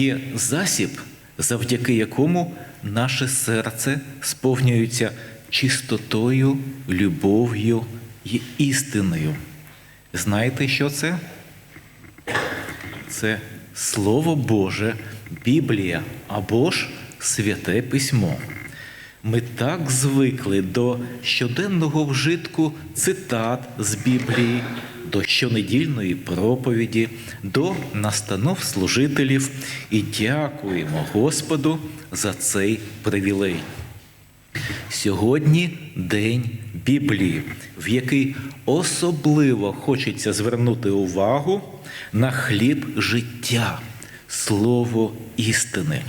є засіб, завдяки якому наше серце сповнюється чистотою, любов'ю і істиною. Знаєте, що це? Це Слово Боже, Біблія або ж Святе Письмо. Ми так звикли до щоденного вжитку цитат з Біблії, до щонедільної проповіді, до настанов служителів і дякуємо Господу за цей привілей. Сьогодні день Біблії, в який особливо хочеться звернути увагу на хліб життя, слово істини.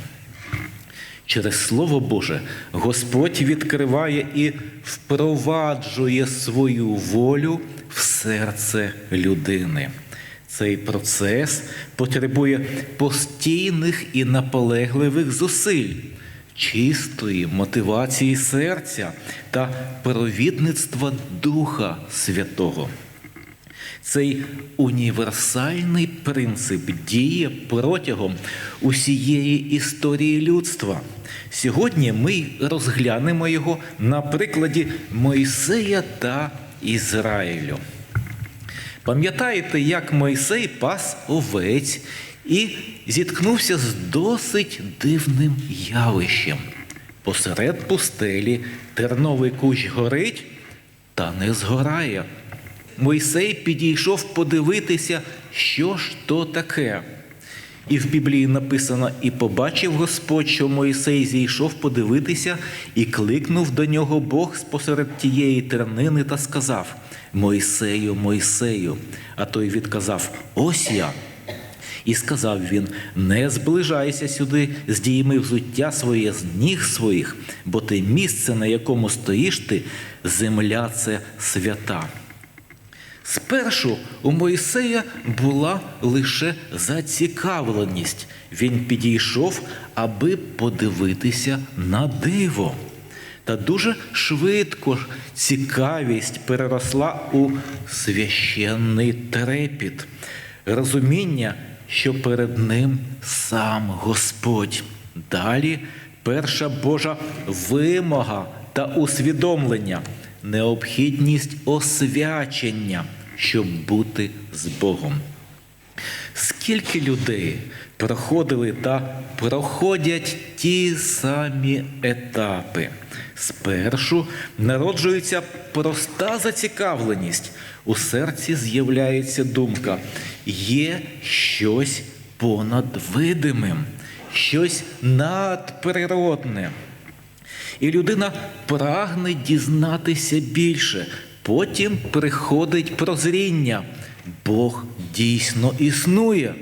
Через Слово Боже Господь відкриває і впроваджує свою волю в серце людини. Цей процес потребує постійних і наполегливих зусиль, чистої мотивації серця та провідництва Духа Святого. Цей універсальний принцип діє протягом усієї історії людства. Сьогодні ми розглянемо його на прикладі Мойсея та Ізраїлю. Пам'ятаєте, як Мойсей пас овець і зіткнувся з досить дивним явищем. Посеред пустелі терновий кущ горить та не згорає. Мойсей підійшов подивитися, що ж то таке. І в Біблії написано: і побачив Господь, що Мойсей зійшов подивитися, і кликнув до нього Бог спосеред тієї тернини та сказав: Мойсею, Мойсею. А той відказав: Ось я. І сказав він: Не зближайся сюди, здійми взуття своє з ніг своїх, бо те місце, на якому стоїш ти, земля це свята. Спершу у Мойсея була лише зацікавленість. Він підійшов, аби подивитися на диво. Та дуже швидко цікавість переросла у священний трепіт, розуміння, що перед ним сам Господь. Далі перша Божа вимога та усвідомлення, необхідність освячення, щоб бути з Богом. Скільки людей проходили та проходять ті самі етапи. Спершу народжується проста зацікавленість. У серці з'являється думка, є щось понад видимим, щось надприродне. І людина прагне дізнатися більше. Потім приходить прозріння. Бог дійсно існує.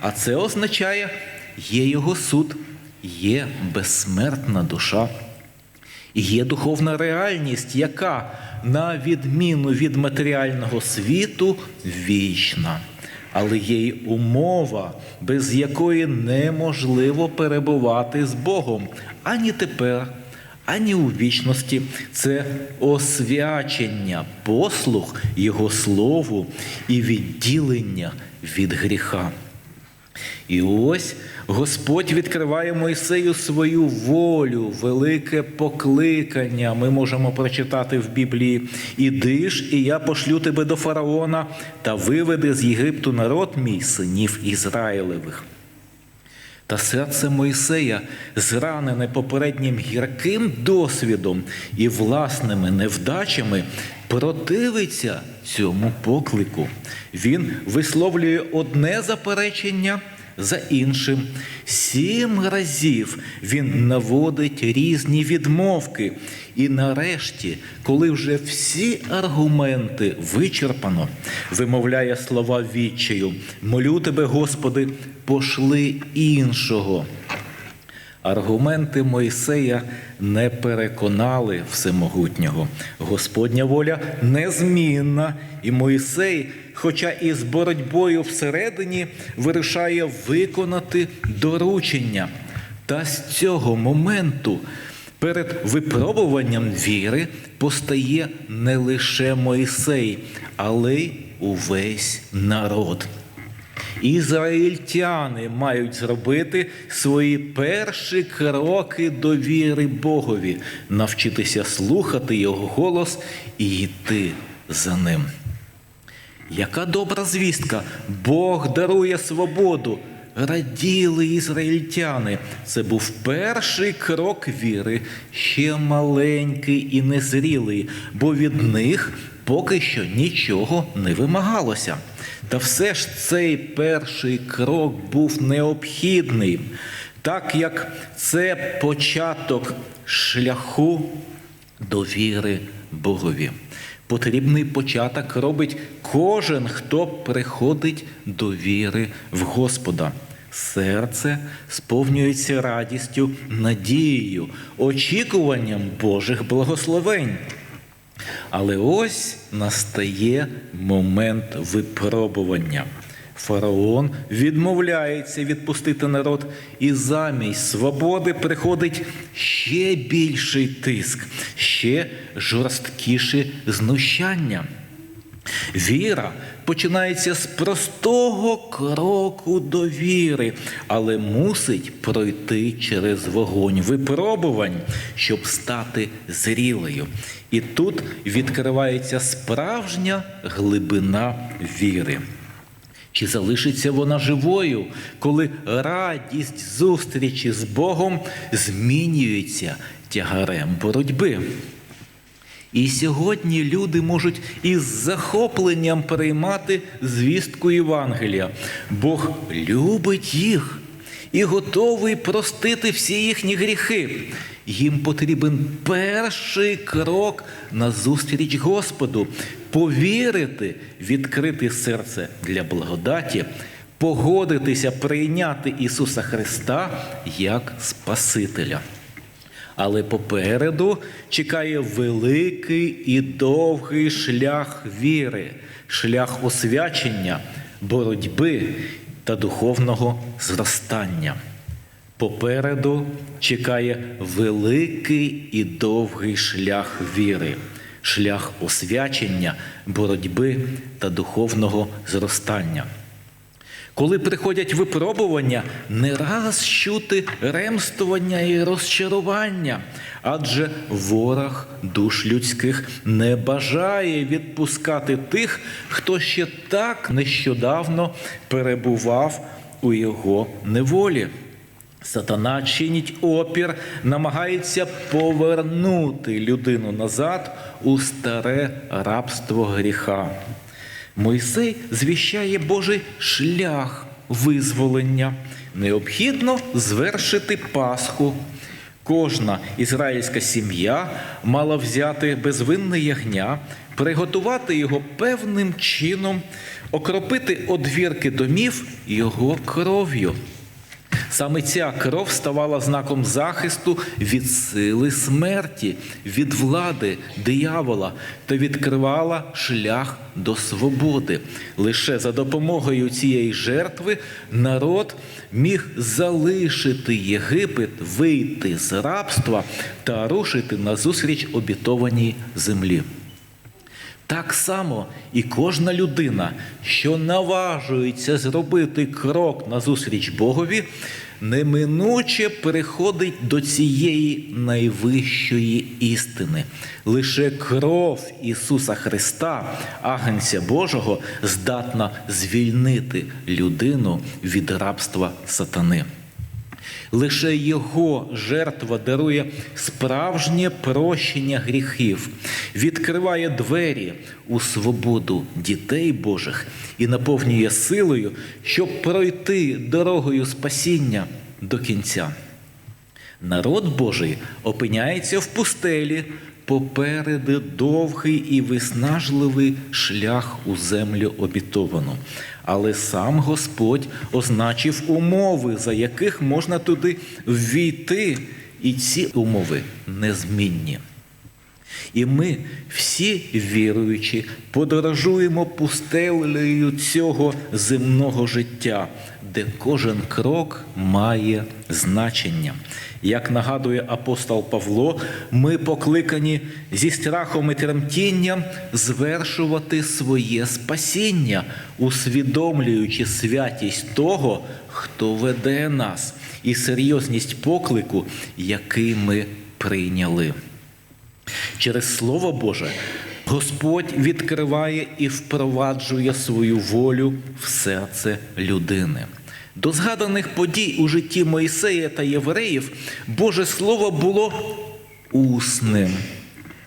А це означає, є його суд, є безсмертна душа, є духовна реальність, яка, на відміну від матеріального світу, вічна. Але є й умова, без якої неможливо перебувати з Богом ані тепер, ані у вічності. Це освячення, послух Його слову і відділення від гріха. І ось Господь відкриває Мойсею свою волю, велике покликання. Ми можемо прочитати в Біблії: Іди ж, і я пошлю тебе до фараона та виведи з Єгипту народ мій синів Ізраїлевих. Та серце Мойсея, зранене попереднім гірким досвідом і власними невдачами, противиться цьому поклику. Він висловлює одне заперечення за іншим. Сім разів він наводить різні відмовки. І нарешті, коли вже всі аргументи вичерпано, вимовляє слова відчаю: молю тебе, Господи, пошли іншого. Аргументи Мойсея не переконали всемогутнього. Господня воля незмінна, і Мойсей, хоча і з боротьбою всередині, вирішає виконати доручення. Та з цього моменту перед випробуванням віри постає не лише Мойсей, але й увесь народ. Ізраїльтяни мають зробити свої перші кроки до віри Богові, навчитися слухати Його голос і йти за ним. Яка добра звістка! Бог дарує свободу. Раділи ізраїльтяни. Це був перший крок віри, ще маленький і незрілий, бо від них поки що нічого не вимагалося. Та все ж цей перший крок був необхідним, так як це початок шляху до віри Богові. Потрібний початок робить кожен, хто приходить до віри в Господа. Серце сповнюється радістю, надією, очікуванням Божих благословень. Але ось настає момент випробування. Фараон відмовляється відпустити народ, і замість свободи приходить ще більший тиск, ще жорсткіше знущання. Віра починається з простого кроку до віри, але мусить пройти через вогонь випробувань, щоб стати зрілою. І тут відкривається справжня глибина віри. Чи залишиться вона живою, коли радість зустрічі з Богом змінюється тягарем боротьби? І сьогодні люди можуть із захопленням приймати звістку Євангелія. Бог любить їх і готовий простити всі їхні гріхи. Їм потрібен перший крок на зустріч Господу, повірити, відкрити серце для благодаті, погодитися прийняти Ісуса Христа як Спасителя. Але попереду чекає великий і довгий шлях віри, шлях освячення, боротьби та духовного зростання. Попереду чекає великий і довгий шлях віри, шлях освячення, боротьби та духовного зростання. Коли приходять випробування, не раз чути ремствування і розчарування, адже ворог душ людських не бажає відпускати тих, хто ще так нещодавно перебував у його неволі. Сатана чинить опір, намагається повернути людину назад у старе рабство гріха. Мойсей звіщає Божий шлях визволення. Необхідно звершити Пасху. Кожна ізраїльська сім'я мала взяти безвинне ягня, приготувати його певним чином, окропити одвірки домів його кров'ю. Саме ця кров ставала знаком захисту від сили смерті, від влади диявола та відкривала шлях до свободи. Лише за допомогою цієї жертви народ міг залишити Єгипет, вийти з рабства та рушити назустріч обітованій землі. Так само і кожна людина, що наважується зробити крок назустріч Богові, неминуче переходить до цієї найвищої істини. Лише кров Ісуса Христа, Агнця Божого, здатна звільнити людину від рабства сатани. Лише Його жертва дарує справжнє прощення гріхів, відкриває двері у свободу дітей Божих і наповнює силою, щоб пройти дорогою спасіння до кінця. Народ Божий опиняється в пустелі, попереду довгий і виснажливий шлях у землю обітовану. Але сам Господь означив умови, за яких можна туди ввійти, і ці умови незмінні. І ми, всі віруючі, подорожуємо пустелею цього земного життя, де кожен крок має значення. Як нагадує апостол Павло, ми покликані зі страхом і тремтінням звершувати своє спасіння, усвідомлюючи святість того, хто веде нас, і серйозність поклику, який ми прийняли. Через Слово Боже Господь відкриває і впроваджує свою волю в серце людини. До згаданих подій у житті Моїсея та євреїв Боже Слово було усним.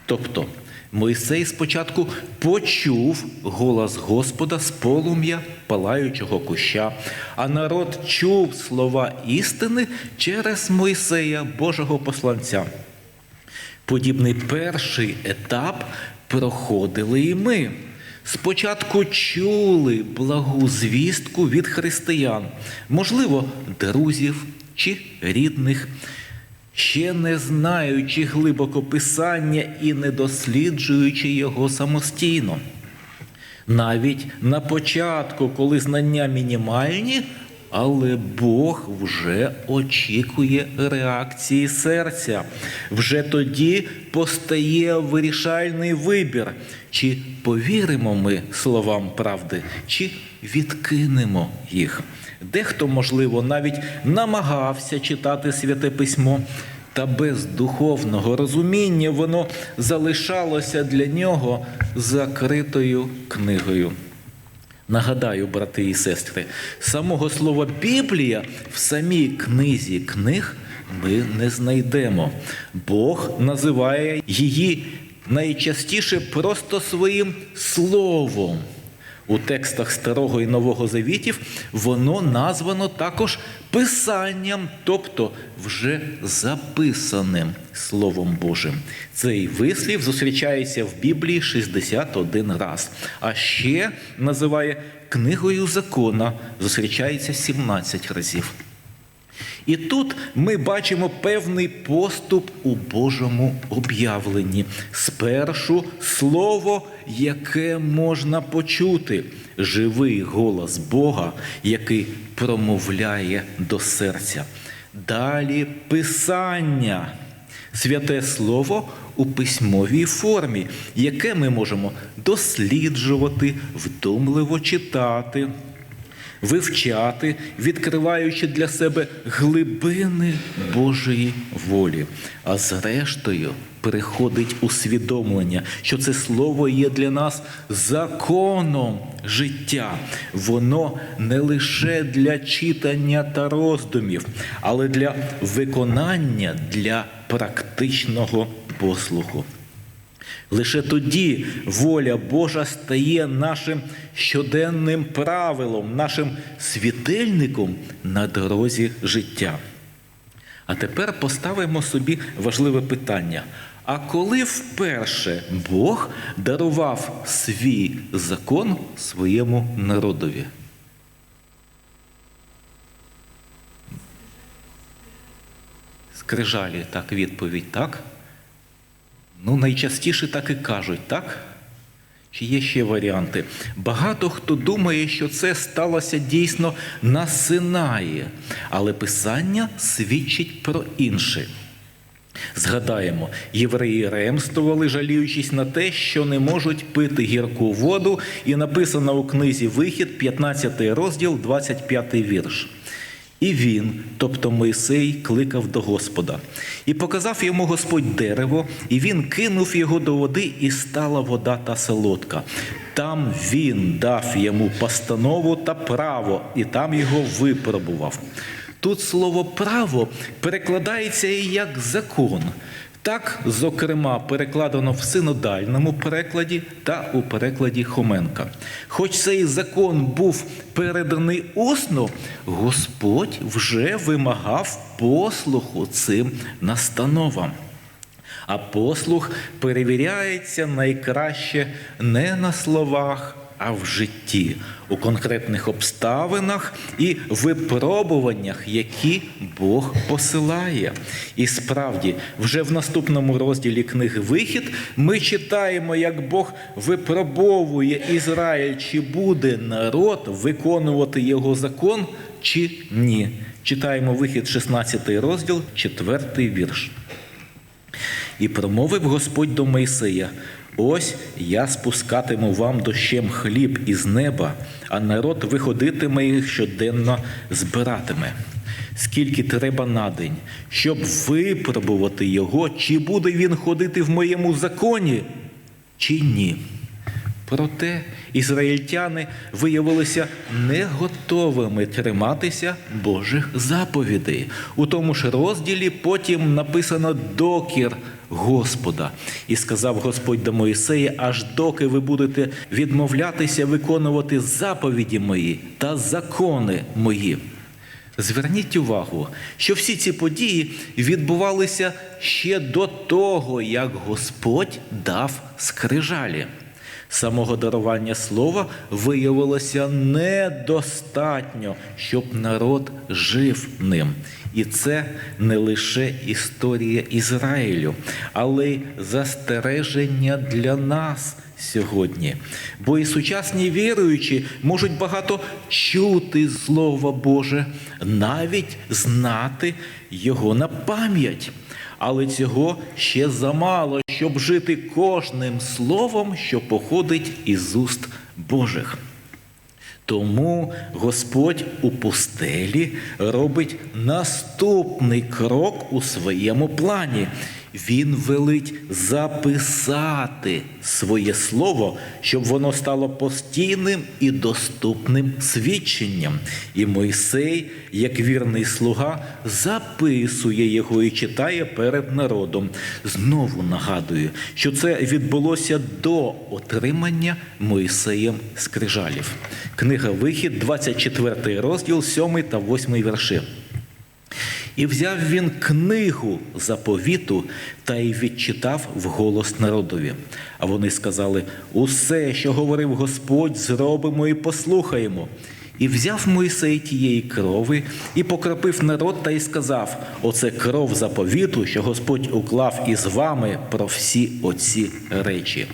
Тобто Мойсей спочатку почув голос Господа з полум'я палаючого куща, а народ чув слова істини через Мойсея, Божого посланця. Подібний перший етап проходили і ми. Спочатку чули благу звістку від християн, можливо, друзів чи рідних, ще не знаючи глибоко писання і не досліджуючи його самостійно. Навіть на початку, коли знання мінімальні, але Бог вже очікує реакції серця. Вже тоді постає вирішальний вибір, чи повіримо ми словам правди, чи відкинемо їх. Дехто, можливо, навіть намагався читати святе письмо, та без духовного розуміння воно залишалося для нього закритою книгою. Нагадаю, брати і сестри, самого слова Біблія в самій книзі книг ми не знайдемо. Бог називає її найчастіше просто своїм словом. У текстах Старого і Нового Завітів воно названо також писанням, тобто вже записаним Словом Божим. Цей вислів зустрічається в Біблії 61 раз, а ще називає книгою закона, зустрічається 17 разів. І тут ми бачимо певний поступ у Божому об'явленні. Спершу слово, яке можна почути, живий голос Бога, який промовляє до серця. Далі Писання, святе Слово у письмовій формі, яке ми можемо досліджувати, вдумливо читати вивчати, відкриваючи для себе глибини Божої волі. А зрештою приходить усвідомлення, що це слово є для нас законом життя. Воно не лише для читання та роздумів, але для виконання, для практичного послуху. Лише тоді воля Божа стає нашим щоденним правилом, нашим світильником на дорозі життя. А тепер поставимо собі важливе питання. А коли вперше Бог дарував свій закон своєму народові? Скрижалі так відповідь, так? Ну, найчастіше так і кажуть, так? Чи є ще варіанти? Багато хто думає, що це сталося дійсно на Синаї, але Писання свідчить про інше. Згадаємо, євреї ремствували, жаліючись на те, що не можуть пити гірку воду, і написано у книзі Вихід, 15 розділ, 25 вірш. І він, тобто Мойсей, кликав до Господа, і показав йому Господь дерево, і він кинув його до води, і стала вода та солодка. Там він дав йому постанову та право, і там його випробував. Тут слово право перекладається і як закон. Так, зокрема, перекладено в синодальному перекладі та у перекладі Хоменка. Хоч цей закон був переданий усно, Господь вже вимагав послуху цим настановам. А послух перевіряється найкраще не на словах, а в житті, у конкретних обставинах і випробуваннях, які Бог посилає. І справді, вже в наступному розділі книги Вихід ми читаємо, як Бог випробовує Ізраїль, чи буде народ виконувати його закон, чи ні. Читаємо вихід, 16 розділ, 4 вірш. І промовив Господь до Мойсея: Ось я спускатиму вам дощем хліб із неба, а народ виходитиме їх щоденно збиратиме. Скільки треба на день, щоб випробувати його, чи буде він ходити в моєму законі, чи ні. Проте ізраїльтяни виявилися не готовими триматися Божих заповідей. У тому ж розділі потім написано докір Господа. І сказав Господь до Моїсея, аж доки ви будете відмовлятися виконувати заповіді мої та закони мої. Зверніть увагу, що всі ці події відбувалися ще до того, як Господь дав скрижалі. Самого дарування слова виявилося недостатньо, щоб народ жив ним. І це не лише історія Ізраїлю, але й застереження для нас сьогодні. Бо і сучасні віруючі можуть багато чути Слово Боже, навіть знати його на пам'ять. Але цього ще замало, щоб жити кожним словом, що походить із уст Божих. Тому Господь у пустелі робить наступний крок у своєму плані. Він велить записати своє слово, щоб воно стало постійним і доступним свідченням. І Мойсей, як вірний слуга, записує його і читає перед народом. Знову нагадую, що це відбулося до отримання Мойсеєм скрижалів. Книга Вихід, 24 розділ, 7 та 8 вірши. І взяв він книгу заповіту та й відчитав вголос народові. А вони сказали: Усе, що говорив Господь, зробимо і послухаємо. І взяв Мойсей тієї крови і покропив народ та й сказав: Оце кров заповіту, що Господь уклав із вами про всі оці речі.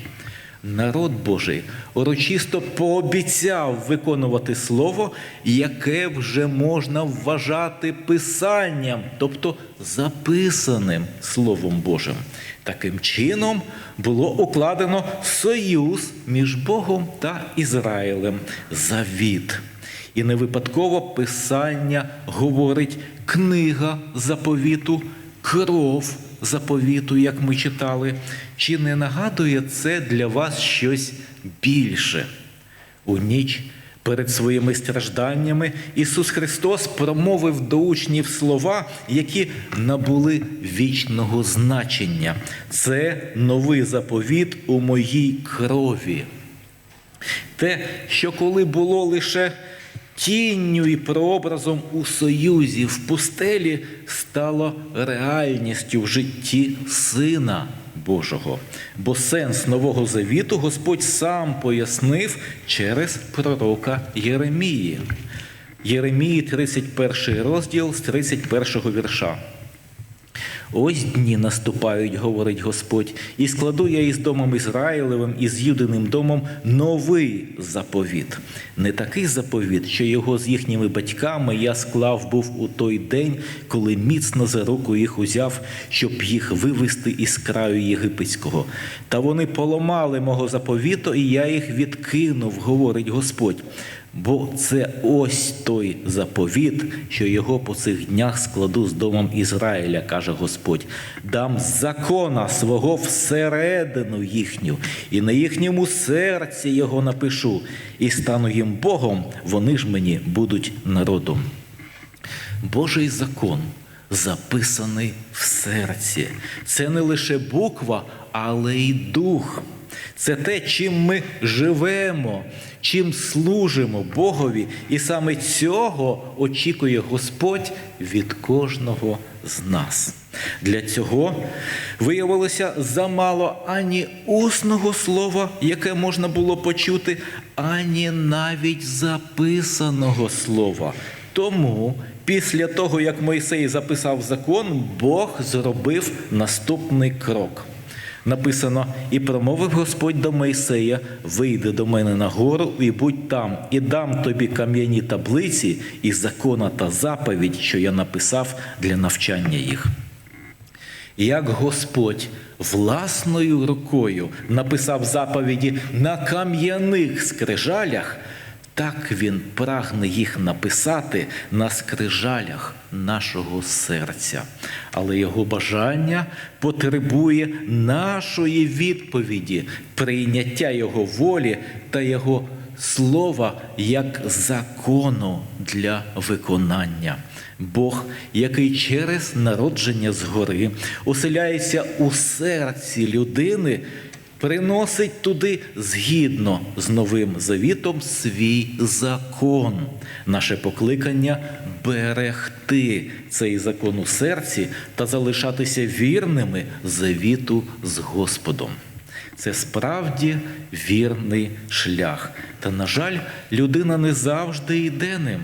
Народ Божий урочисто пообіцяв виконувати слово, яке вже можна вважати писанням, тобто записаним Словом Божим. Таким чином було укладено союз між Богом та Ізраїлем завіт. І не випадково Писання говорить книга заповіту, кров заповіту, як ми читали, чи не нагадує це для вас щось більше? У ніч перед своїми стражданнями Ісус Христос промовив до учнів слова, які набули вічного значення. Це новий заповіт у моїй крові. Те, що коли було лише тінню і прообразом у союзі в пустелі стало реальністю в житті Сина Божого. Бо сенс Нового Завіту Господь сам пояснив через пророка Єремії. Єремії, 31 розділ з 31 вірша. Ось дні наступають, говорить Господь, і складу я із домом Ізраїлевим і з Юдиним домом новий заповіт. Не такий заповіт, що його з їхніми батьками я склав був у той день, коли міцно за руку їх узяв, щоб їх вивести із краю єгипетського. Та вони поламали мого заповіту, і я їх відкинув, говорить Господь. Бо це ось той заповіт, що його по цих днях складу з домом Ізраїля, каже Господь. Дам закона свого всередину їхню, і на їхньому серці його напишу, і стану їм Богом, вони ж мені будуть народом. Божий закон записаний в серці. Це не лише буква, але й дух. Це те, чим ми живемо, чим служимо Богові, і саме цього очікує Господь від кожного з нас. Для цього виявилося замало ані усного слова, яке можна було почути, ані навіть записаного слова. Тому після того, як Мойсей записав закон, Бог зробив наступний крок. Написано: і промовив Господь до Мойсея: вийди до мене на гору і будь там, і дам тобі кам'яні таблиці і закона та заповідь, що я написав для навчання їх. Як Господь власною рукою написав заповіді на кам'яних скрижалях, так Він прагне їх написати на скрижалях нашого серця. Але його бажання потребує нашої відповіді, прийняття Його волі та Його слова як закону для виконання. Бог, який через народження згори оселяється у серці людини, приносить туди згідно з новим завітом свій закон. Наше покликання берегти цей закон у серці та залишатися вірними завіту з Господом. Це справді вірний шлях. Та, на жаль, людина не завжди йде ним.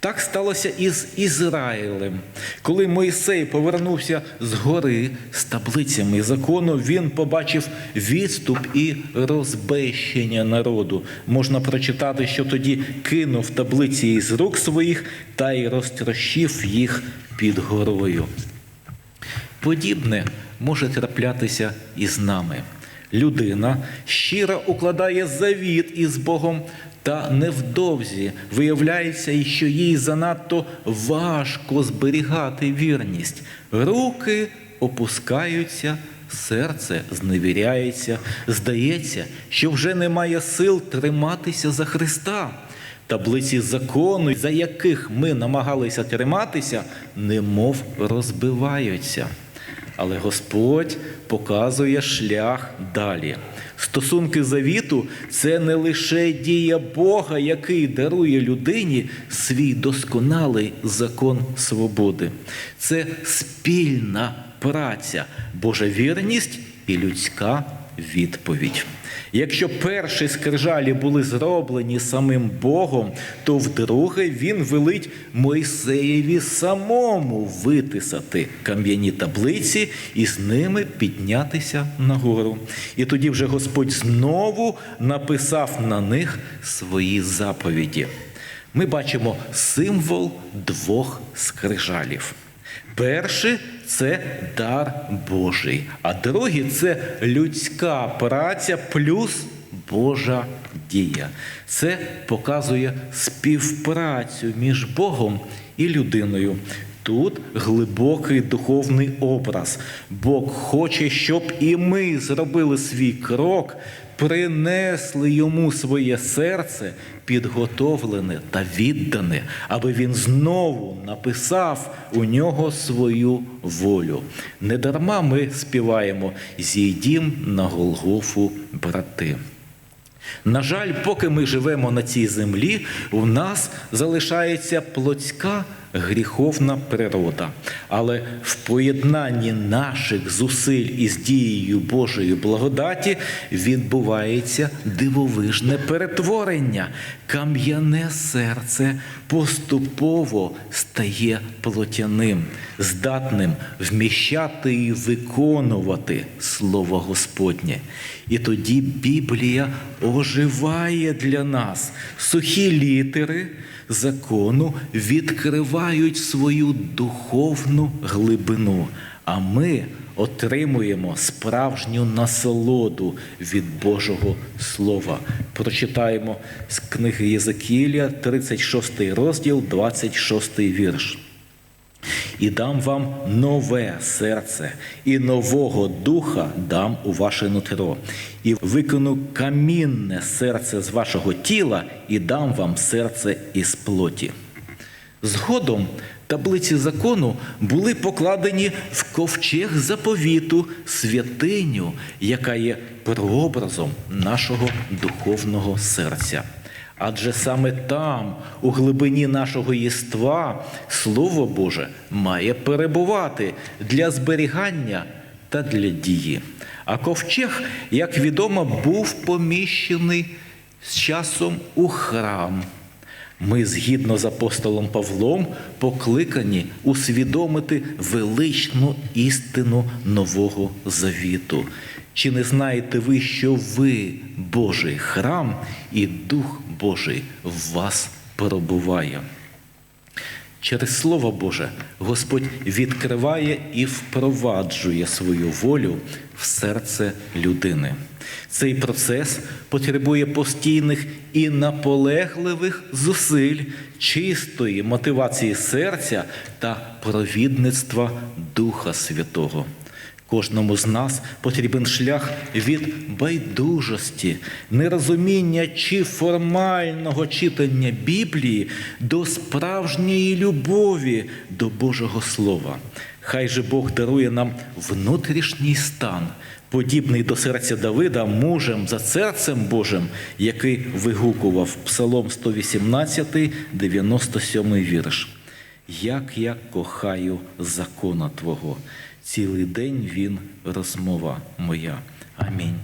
Так сталося і з Ізраїлем. Коли Мойсей повернувся з гори з таблицями закону, він побачив відступ і розбещення народу. Можна прочитати, що тоді кинув таблиці із рук своїх та й розтрощив їх під горою. Подібне може траплятися і з нами. Людина щиро укладає завіт із Богом, та невдовзі виявляється, що їй занадто важко зберігати вірність. Руки опускаються, серце зневіряється. Здається, що вже немає сил триматися за Христа. Таблиці закону, за яких ми намагалися триматися, немов розбиваються. Але Господь показує шлях далі. Стосунки завіту це не лише дія Бога, який дарує людині свій досконалий закон свободи. Це спільна праця, Божа вірність і людська відповідь. Якщо перші скрижалі були зроблені самим Богом, то вдруге він велить Мойсеєві самому витисати кам'яні таблиці і з ними піднятися нагору. І тоді вже Господь знову написав на них свої заповіді. Ми бачимо символ двох скрижалів. Перший це дар Божий, а другий це людська праця плюс Божа дія. Це показує співпрацю між Богом і людиною. Тут глибокий духовний образ. Бог хоче, щоб і ми зробили свій крок, принесли йому своє серце, підготовлене та віддане, аби він знову написав у нього свою волю. Недарма ми співаємо Зійдім на Голгофу, брати. На жаль, поки ми живемо на цій землі, у нас залишається плотська гріховна природа. Але в поєднанні наших зусиль із дією Божої благодаті відбувається дивовижне перетворення. Кам'яне серце поступово стає плотяним, здатним вміщати і виконувати Слово Господнє. І тоді Біблія оживає для нас сухі літери закону відкривають свою духовну глибину, а ми отримуємо справжню насолоду від Божого Слова. Прочитаємо з книги Єзекілля, 36 розділ, 26 вірш. І дам вам нове серце, і нового духа дам у ваше нутро, і викону камінне серце з вашого тіла, і дам вам серце із плоті. Згодом таблиці закону були покладені в ковчег заповіту святиню, яка є прообразом нашого духовного серця. Адже саме там, у глибині нашого єства, Слово Боже має перебувати для зберігання та для дії. А ковчег, як відомо, був поміщений з часом у храм. Ми, згідно з апостолом Павлом, покликані усвідомити величну істину Нового Завіту. Чи не знаєте ви, що ви Божий храм і Дух Божий в вас перебуває? Через Слово Боже Господь відкриває і впроваджує свою волю в серце людини. Цей процес потребує постійних і наполегливих зусиль, чистої мотивації серця та провідництва Духа Святого. Кожному з нас потрібен шлях від байдужості, нерозуміння чи формального читання Біблії до справжньої любові до Божого Слова. Хай же Бог дарує нам внутрішній стан, подібний до серця Давида, мужем за серцем Божим, який вигукував Псалом 118, 97 вірш. Як я кохаю закона Твого, цілий день він розмова моя. Амінь.